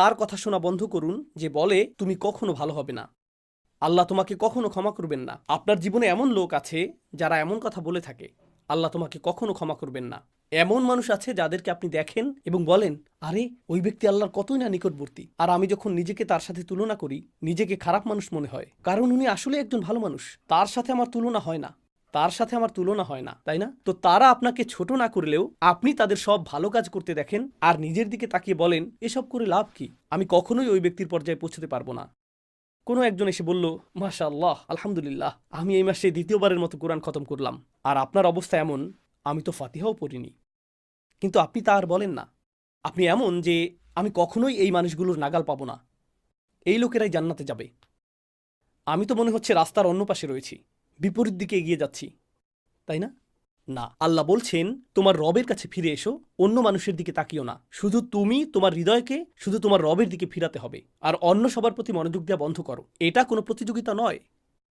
তার কথা শোনা বন্ধ করুন যে বলে, তুমি কখনো ভালো হবে না। আল্লাহ তোমাকে কখনো ক্ষমা করবেন না। আপনার জীবনে এমন লোক আছে যারা এমন কথা বলে থাকে। আল্লাহ তোমাকে কখনো ক্ষমা করবেন না। এমন মানুষ আছে যাদেরকে আপনি দেখেন এবং বলেন, আরে, ওই ব্যক্তি আল্লাহর কতই না নিকটবর্তী। আর আমি যখন নিজেকে তার সাথে তুলনা করি, নিজেকে খারাপ মানুষ মনে হয়। কারণ উনি আসলে একজন ভালো মানুষ। তার সাথে আমার তুলনা হয় না। তার সাথে আমার তুলনা হয় না, তাই না? তো তারা আপনাকে ছোট না করলেও আপনি তাদের সব ভালো কাজ করতে দেখেন আর নিজের দিকে তাকিয়ে বলেন, এসব করে লাভ কি? আমি কখনোই ওই ব্যক্তির পর্যায়ে পৌঁছতে পারব না। কোনো একজন এসে বলল মাশা আল্লাহ আলহামদুলিল্লাহ, আমি এই মাসে দ্বিতীয়বারের মতো কোরআন খতম করলাম। আর আপনার অবস্থা এমন, আমি তো ফাতিহাও পড়িনি। কিন্তু আপনি তা আর বলেন না। আপনি এমন যে, আমি কখনোই এই মানুষগুলোর নাগাল পাবো না। এই লোকেরাই জান্নাতে যাবে। আমি তো মনে হচ্ছে রাস্তার অন্য পাশে রয়েছি। বিপরীত দিকে এগিয়ে যাচ্ছি, তাই না? না, আল্লাহ বলছেন, তোমার রবের কাছে ফিরে এসো, অন্য মানুষের দিকে তাকিও না। শুধু তুমি তোমার হৃদয়কে, শুধু তোমার রবের দিকে ফিরাতে হবে। আর অন্য সবার প্রতি মনোযোগ দেওয়া বন্ধ করো। এটা কোনো প্রতিযোগিতা নয়।